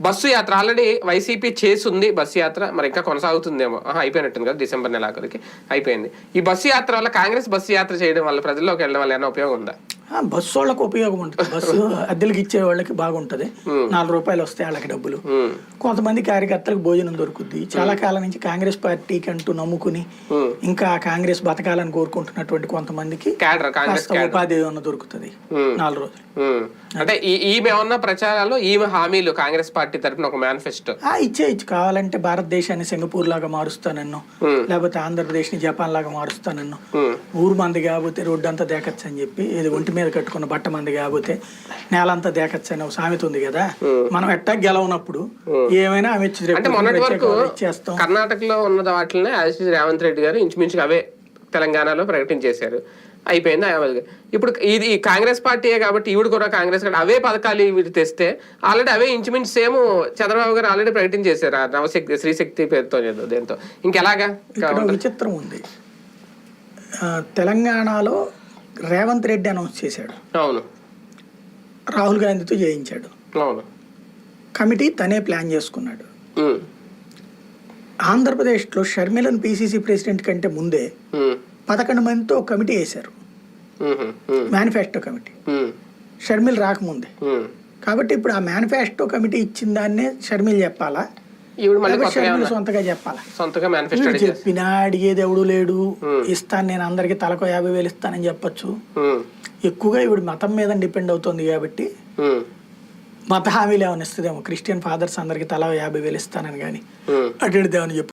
Bus యాత్ర already YCP చేసింది bus యాత్ర మరి ఇంకా కొనసాగుతుందేమో. అయిపోయినట్టుంది కదా డిసెంబర్ నెలాఖరికి. అయిపోయింది. ఈ బస్సు యాత్ర వల్ల కాంగ్రెస్ బస్సు యాత్ర చేయడం వల్ల ప్రజల్లోకి వెళ్ళడం వల్ల ఏమైనా ఉపయోగం ఉందా? బస్సు వాళ్ళకి ఉపయోగం ఉంటుంది. బస్సు అద్దెలకు ఇచ్చే వాళ్ళకి బాగుంటది. నాలుగు రూపాయలు వస్తాయి వాళ్ళకి డబ్బులు. కొంతమంది కార్యకర్తలకు భోజనం దొరుకుద్ది. చాలా కాలం నుంచి కాంగ్రెస్ పార్టీకి అంటూ నమ్ముకుని. ఇంకా కాంగ్రెస్ బతకాలని కోరుకుంటున్నటువంటి కొంతమందికి ఉపాధి ఏమన్నా దొరుకుతుంది. నాలుగు రోజులు. అంటే ఈమె ఉన్న ప్రచారాలు ఈమె హామీలు కాంగ్రెస్ పార్టీ తరపున ఒక మేనిఫెస్టో ఆ ఇచ్చే ఇచ్చు. కావాలంటే భారతదేశాన్ని సింగపూర్ లాగా మారుస్తానన్ను. లేకపోతే ఆంధ్రప్రదేశ్ని జపాన్ లాగా మారుస్తానన్ను. ఊరు మంది కాకపోతే రోడ్డు అంతా దేకచ్చు అని చెప్పి ఇది ఒంటి మీద కట్టుకున్న బట్ట మంది కాకపోతే నేలంతా దేకచ్చు అని ఒక సామెత ఉంది కదా. మనం ఎట్టా గెలవనప్పుడు ఏమైనా ఆమె ఇచ్చేస్తాం కర్ణాటకలో ఉన్న వాటిని యాజిస్ రేవంత్ రెడ్డి గారు ఇంచుమించుగా అవే తెలంగాణలో ప్రకటించేశారు. అయిపోయింది? ఇప్పుడు ఇది ఈ కాంగ్రెస్ పార్టీయే కాబట్టి ఈవిడ కూడా కాంగ్రెస్ కాబట్టి అవే పథకాలు ఈవిడ తెస్తే ఆల్రెడీ అవే ఇంచుమించు సేమ్ చంద్రబాబు గారు ఆల్రెడీ ప్రకటించేశారు ఆ నవశక్తి శ్రీశక్తి పేరుతో దేంతో. ఇంకెలాగా? విచిత్రం ఉంది. తెలంగాణలో రేవంత్ రెడ్డి అనౌన్స్ చేశాడు. అవును. రాహుల్ గాంధీతో చేయించాడు అవును. కమిటీ తనే ప్లాన్ చేసుకున్నాడు. ఆంధ్రప్రదేశ్లో షర్మిలను పిసిసి ప్రెసిడెంట్ కంటే ముందే పదకొండు మందితో కమిటీ వేశారు. Manifesto committee. షర్మిల్ రాకముందే. కాబట్టి ఇప్పుడు ఆ మేనిఫెస్టో కమిటీ ఇచ్చిన దాన్నే షర్మిల్ చెప్పాలా? ఈవిడ మళ్ళీ కొత్తగా సొంతగా చెప్పాలా? సొంతగా మేనిఫెస్టో వీడు చెప్పినా అడిగేది ఎవడు లేడు. ఇస్తాను నేను అందరికి తలకు యాభై వేలు ఇస్తానని చెప్పొచ్చు. ఎక్కువగా ఇప్పుడు మతం మీద డిపెండ్ అవుతుంది కాబట్టి మత హామీలు ఏమైనా ఇస్తుందేమో. క్రిస్టియన్ ఫాదర్స్ అందరికి తలా యాభై వేలు ఇస్తానని కానీ అటు ఇటు దేవుని చెప్పు